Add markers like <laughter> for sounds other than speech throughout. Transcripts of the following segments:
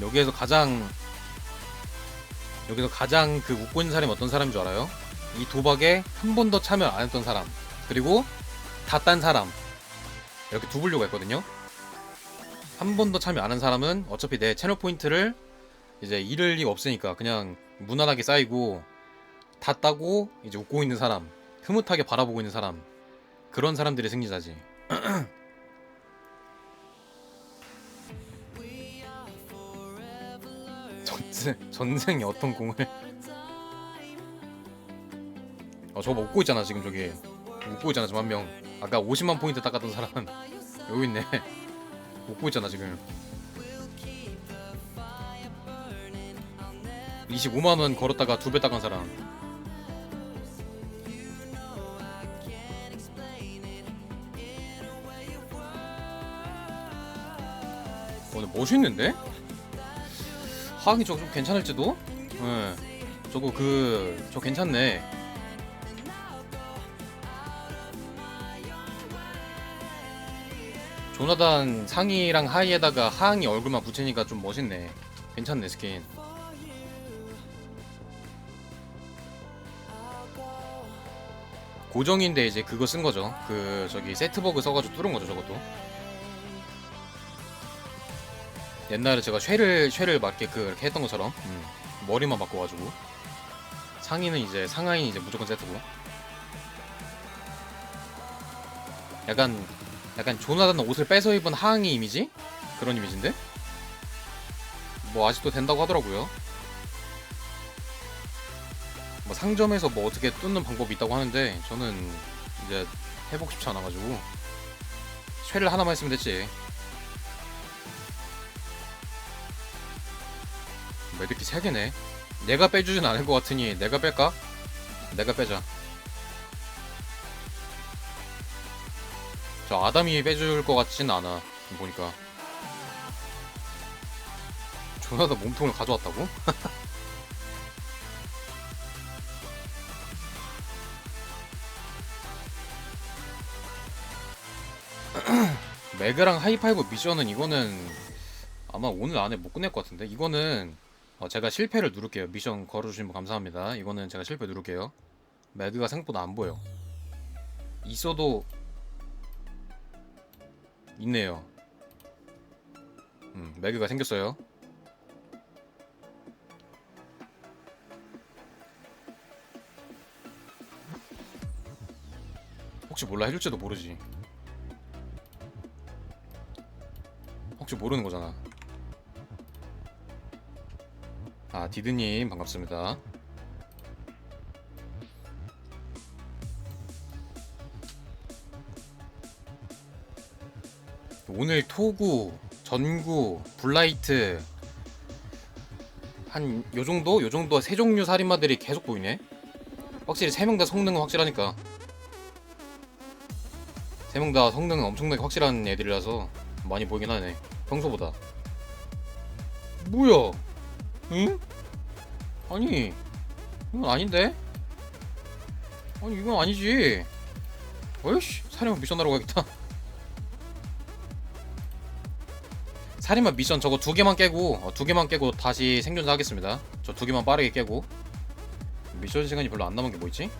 여기에서 가장 여기서 가장 그 웃고 있는 사람이 어떤 사람인 줄 알아요? 이 도박에 한 번도 참여 안 했던 사람 그리고 다 딴 사람 이렇게 두 분류가 있거든요. 한 번도 참여 안 한 사람은 어차피 내 채널 포인트를 이제 잃을 리가 없으니까 그냥 무난하게 쌓이고 다 따고 이제 웃고 있는 사람 흐뭇하게 바라보고 있는 사람 그런 사람들이 승리자지. <clears throat> 전생 전생에 어떤 공을 어 저거 웃고 있잖아 지금 저기. 웃고 있잖아 지금 한명. 아까 50만 포인트 닦았던 사람 <laughs> 여기 있네. 웃고 있잖아 지금. 25만 원 걸었다가 두 배 닦은 사람. 오늘 멋있는데? 하기 저거 좀 괜찮을지도? 예. 저거 그, 저 괜찮네. 조나단 상의랑 하의에다가 하항이 얼굴만 붙이니까 좀 멋있네. 괜찮네, 스킨. 고정인데 이제 그거 쓴 거죠. 그, 저기 세트버그 써가지고 뚫은 거죠, 저것도. 옛날에 제가 쉐를 쉐를 맞게 그 이렇게 했던 것처럼 음, 머리만 바꿔가지고 상의는 이제 상하이는 이제 무조건 세트고 약간 약간 조나단 옷을 빼서 입은 하항이 이미지? 그런 이미지인데? 뭐 아직도 된다고 하더라고요. 뭐 상점에서 뭐 어떻게 뚫는 방법이 있다고 하는데 저는 이제 해보고 싶지 않아가지고 쉐를 하나만 했으면 됐지 매듭기 3개네 내가 빼주진 않을 것 같으니 내가 뺄까? 내가 빼자 저 아담이 빼줄 것 같진 않아 보니까 조나다 몸통을 가져왔다고? <laughs> 매그랑 하이파이브 미션은 이거는 아마 오늘 안에 못 끝낼 것 같은데 이거는 어, 제가 실패를 누를게요. 미션 걸어주신 분 감사합니다. 이거는 제가 실패 누를게요. 매그가 생각보다 안 보여. 있어도 있네요. 음, 매그가 생겼어요. 혹시 몰라 해줄지도 모르지. 혹시 모르는 거잖아. 아 디드님 반갑습니다. 오늘 토구, 전구, 블라이트 한 요정도? 요정도 세 종류 살인마들이 계속 보이네 확실히 세 명 다 성능은 확실하니까 세 명 다 성능은 엄청나게 확실한 애들이라서 많이 보이긴 하네 평소보다 뭐야 응? 아니 이건 아닌데? 아니 이건 아니지 어이씨 살인마 미션 하러 가겠다 살인마 미션 저거 두 개만 깨고 어, 두 개만 깨고 다시 생존자 하겠습니다 저 두 개만 빠르게 깨고 미션 시간이 별로 안 남은 게 뭐 있지?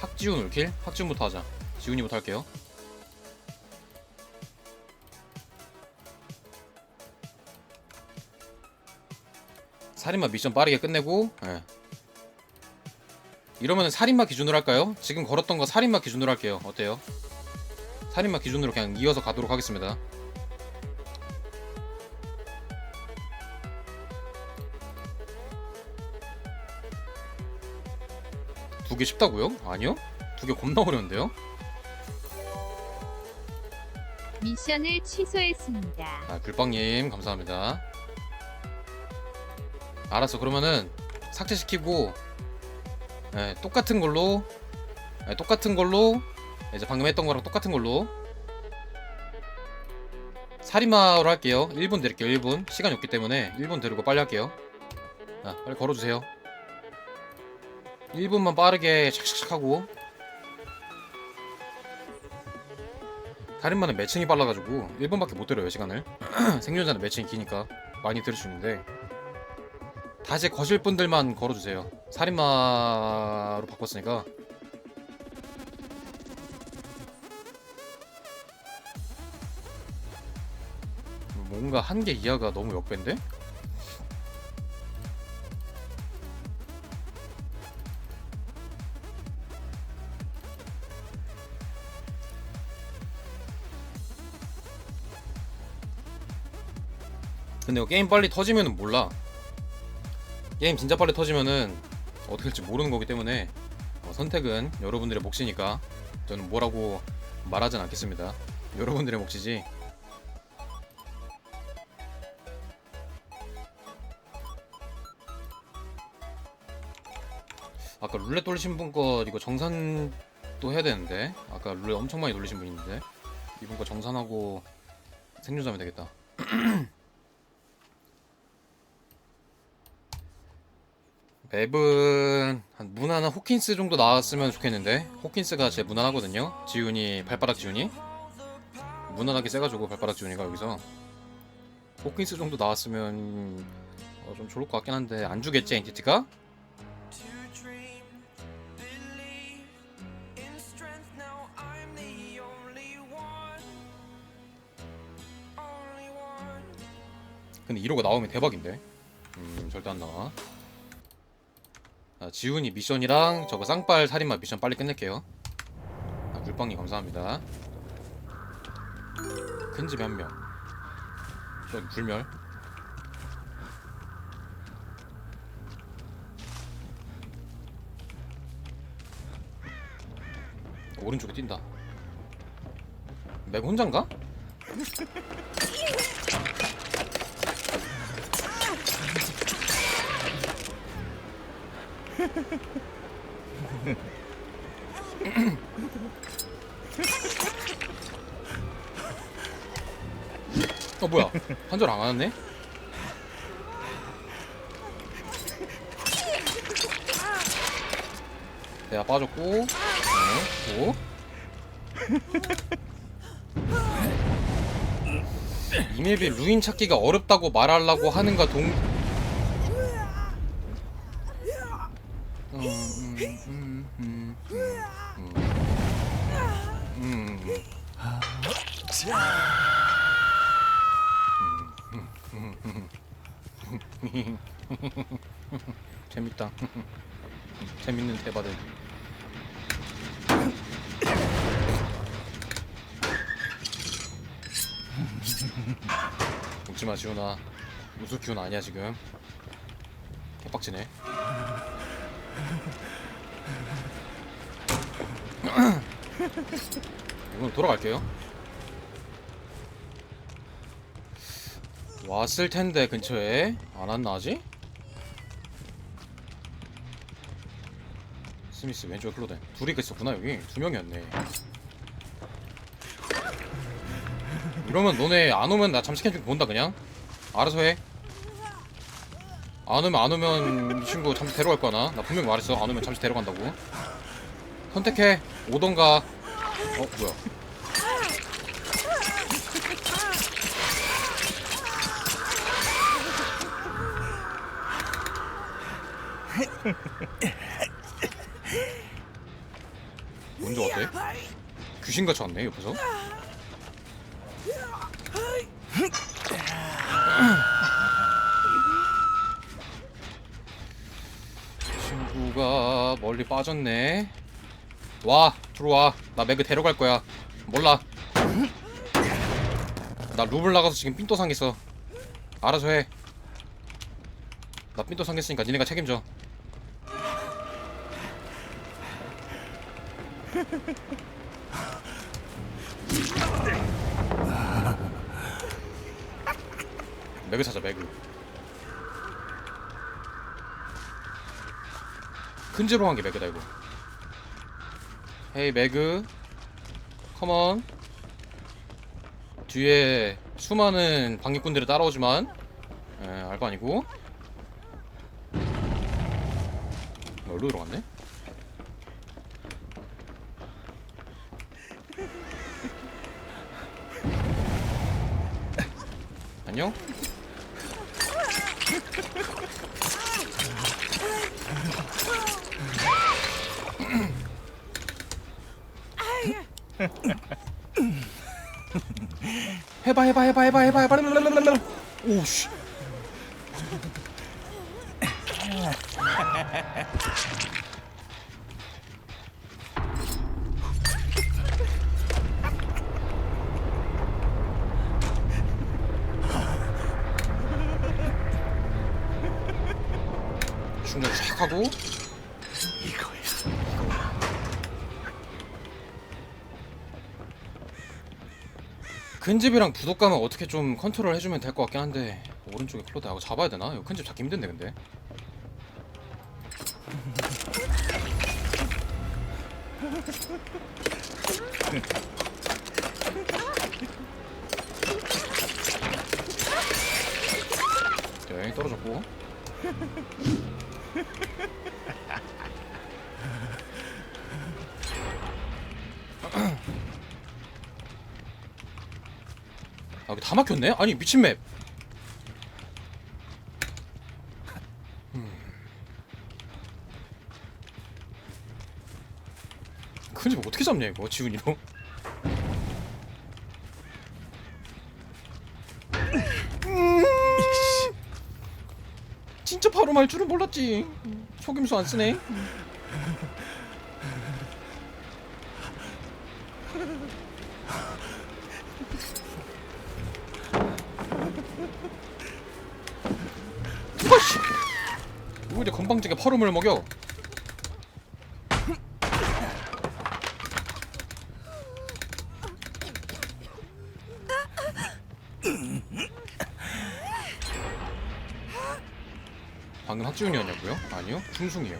학지훈 울킬? 학지훈부터 하자 지훈이부터 할게요 살인마 미션 빠르게 끝내고 예. 이러면 살인마 기준으로 할까요? 지금 걸었던 거 살인마 기준으로 할게요 어때요? 살인마 기준으로 그냥 이어서 가도록 하겠습니다 두 개 쉽다고요? 아니요? 두 개 겁나 어려운데요? 미션을 취소했습니다. 아, 글빵님 감사합니다. 알았어. 그러면은 삭제시키고 예, 똑같은 걸로 예, 똑같은 걸로 이제 방금 했던 거랑 똑같은 걸로 살인마로 할게요. 1분 드릴게요. 1분 시간이 없기 때문에 1분 드리고 빨리 할게요. 자, 빨리 걸어주세요. 1분만 빠르게 샥샥샥 하고 살인마는 매칭이 빨라가지고 1분밖에 못 드려요 시간을 <clears throat> 생존자는 매칭이 기니까 많이 들을 수 있는데 다시 거실 분들만 걸어주세요. 살인마로 바꿨으니까 뭔가 한 개 이하가 너무 역배인데? 근데 이거 게임 빨리 터지면은 몰라. 게임 진짜 빨리 터지면은 어떻게 될지 모르는 거기 때문에 어, 선택은 여러분들의 몫이니까 저는 뭐라고 말하진 않겠습니다. 여러분들의 몫이지. 아까 룰렛 돌리신 분 거 이거 정산도 해야 되는데 아까 룰렛 엄청 많이 돌리신 분 있는데 이분 거 정산하고 생존자면 되겠다. <clears throat> 맵은 한 무난한 호킨스 정도 나왔으면 좋겠는데 호킨스가 제일 무난하거든요. 지훈이 발바닥 지훈이? 무난하게 세가지고 발바닥 지훈이가 여기서 호킨스 정도 나왔으면 어, 좀 좋을 것 같긴 한데 안 주겠지 엔티티가? 근데 이러고 나오면 대박인데? 음 절대 안 나와 아, 지훈이 미션이랑 저거 쌍빨 살인마 미션 빨리 끝낼게요. 아, 물방님 감사합니다. 큰 집에 한 명. 저기 불멸. 오른쪽에 뛴다. 맥 혼잔가? <laughs> 어 뭐야 한절 안 왔네? 내가 빠졌고 네, 오. 이 맵이 루인 찾기가 어렵다고 말하려고 하는가 동 <laughs> 재밌다. <laughs> 재밌는 대바들. <laughs> 웃지 마 지훈아. 웃을 기운 아니야 지금. 개빡치네. 이건 돌아갈게요. 왔을 텐데 근처에 안 왔나 아직? 스미스 왼쪽에 클로덴 둘이 있었구나 여기 두 명이었네. 이러면 너네 안 오면 나 캠핑 본다 그냥 알아서 해. 안 오면 안 오면 이 친구 잠시 데려갈 거나 나 분명히 말했어 안 오면 잠시 데려간다고. 선택해 오던가. 어 뭐야? 먼저 어때? 귀신같이 왔네 옆에서. 친구가 멀리 빠졌네. 와 들어와. 나 매그 데려갈 거야. 몰라. 나 루블 나가서 지금 삔또 상했어. 알아서 해나 삔또 상했으니까 니네가 책임져 매그 찾아 매그 큰 지로 한 게 매그다 이거 헤이 매그 컴온 뒤에 수많은 방귀꾼들이 따라오지만 에, 알바 아니고 어디로 들어갔네? <laughs> 안녕? <laughs> 해봐 해봐 해봐 해봐 해봐 해봐. 랄랄랄랄랄. 오씨. 충전 <laughs> 싹 하고 큰 집이랑 부둣감은 어떻게 좀 컨트롤 해주면 될 것 같긴 한데 오른쪽에 클로드 하고 잡아야 되나? 이거 큰집 잡기 힘든데 근데 <laughs> 네 떨어졌고 <laughs> 아 여기 다 막혔네? 아니 미친 맵 음. 큰집 어떻게 잡냐 이거 지훈이로 음. 진짜 바로 말 줄은 몰랐지 속임수 안 쓰네 건방지게 파름을 먹여 방금 학주윤이었냐고요? 아니요 중숭이요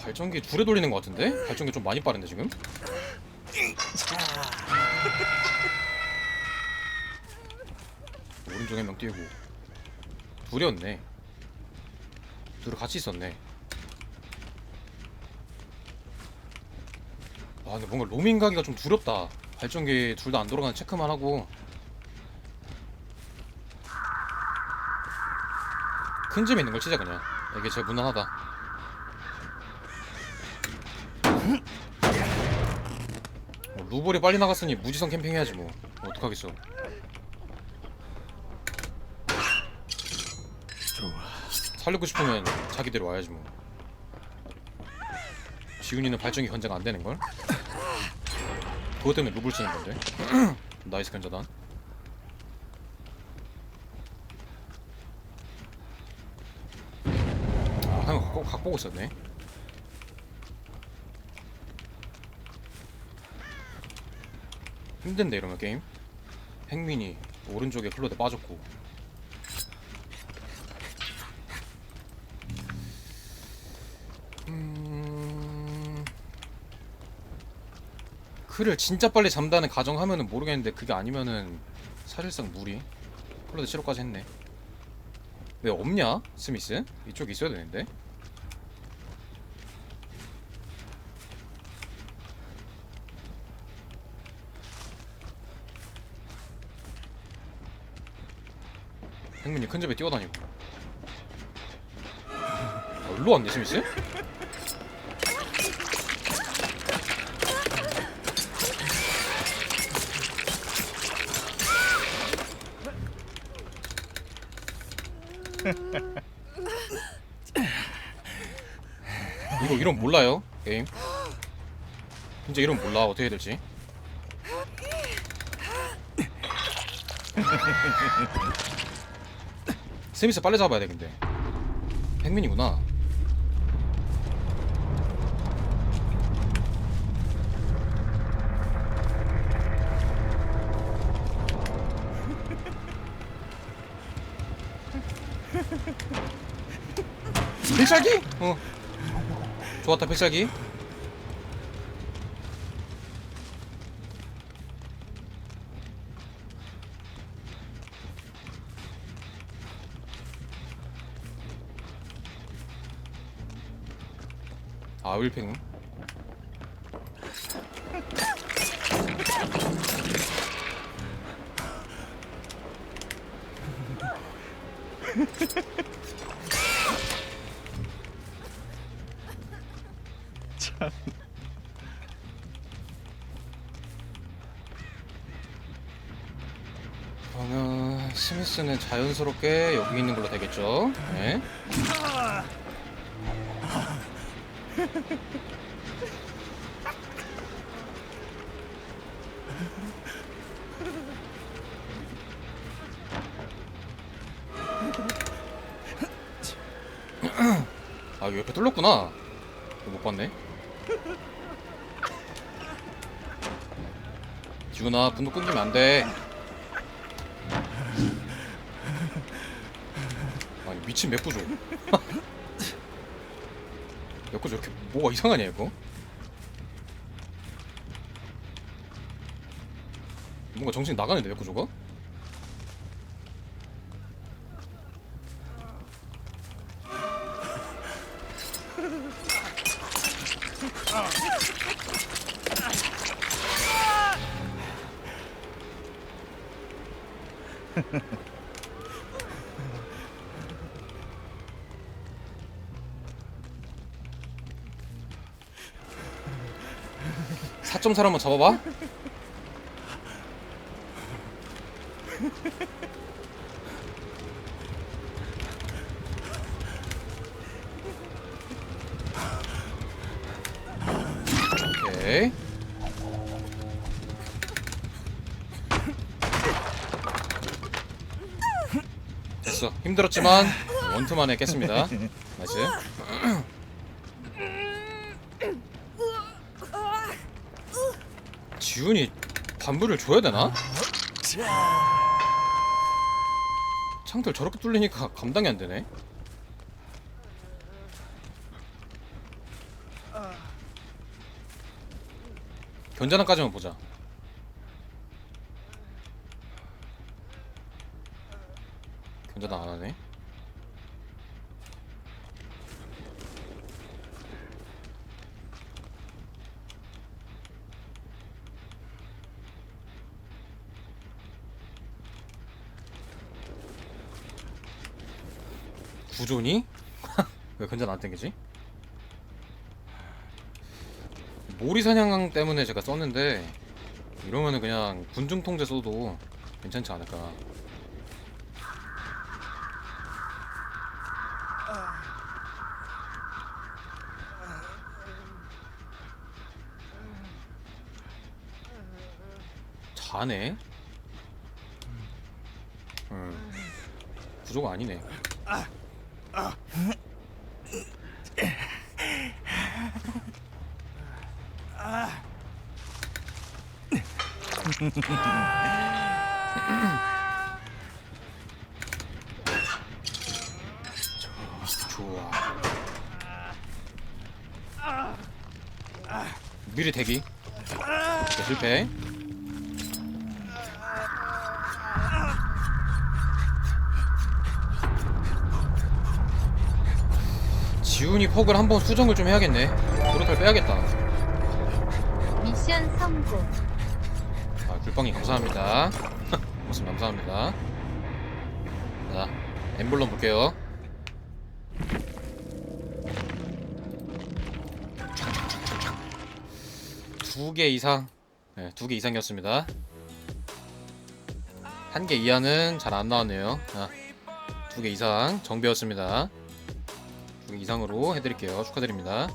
발전기 둘에 돌리는 것 같은데? 발전기 좀 많이 빠른데 지금? 오른쪽에 한명 뛰고 둘이었네 둘이 같이 있었네. 아 근데 뭔가 로밍 가기가 좀 두렵다. 발전기 둘 다 안 돌아가는 체크만 하고. 큰 집에 있는 걸 치자 그냥. 이게 제일 무난하다. 뭐 루볼이 빨리 나갔으니 무지성 캠핑 해야지 뭐. 어떡하겠어 살리고 싶으면 자기대로 와야지 뭐. 지훈이는 발전기 견제가 안 되는 걸? 그것 때문에 루블 쓰는 건데. <clears throat> 나이스 견자단. 아 한번 각, 각 보고 있었네. 힘든데 이러면 게임? 행민이 오른쪽에 클로데 빠졌고 음... 그를 진짜 빨리 잠다는 가정하면은 모르겠는데 그게 아니면은 사실상 무리. 클로드 치료까지 했네. 왜 없냐? 스미스? 이쪽에 있어야 되는데. 행민이 큰 집에 뛰어다니고. 어, 일로 왔네 스미스? <laughs> 이거 이름 몰라요 게임? 진짜 이름 몰라. 어떻게 해야 될지. <laughs> 스미스 빨리 잡아야 돼 근데. 백민이구나 필살기? 어. 좋았다 필살기. 아 을팽 <laughs> 그러면 스미스는 자연스럽게 여기 있는 걸로 되겠죠? 네. 아, 이거 옆에 뚫렸구나. 못 봤네. 지훈아 분노 끊기면 안 돼. 아니 미친 맥구조. 맥구조 <laughs> 이렇게 뭐가 이상하냐 이거? 뭔가 정신 나가는데 맥구조가? 사점 사람 한번 잡아봐. 힘들었지만 원투 만에 깼습니다. 나이스. 지훈이 반부를 줘야 되나? 창틀 저렇게 뚫리니까 감당이 안 되네. 견자단까지만 보자. 견자단 안 하네. 구조니? <laughs> 왜 견자단 안 땡기지? 모리 사냥강 때문에 제가 썼는데 이러면은 그냥 군중 통제 써도 괜찮지 않을까. 자네? 음. 구조가 아니네. 좋아. 미리 대기. 오케이, 실패. 지훈이 퍽을 한번 수정을 좀 해야겠네. 도로탈 빼야겠다. 미션 성공. 아, 굴빵이 감사합니다. <laughs> 고맙습니다. 감사합니다. 자, 엠블럼 볼게요. 두 개 이상, 네, 두 개 이상이었습니다. 한 개 이하는 잘 안 나왔네요. 아, 두개 이상 정배였습니다. 이상으로 해드릴게요. 축하드립니다.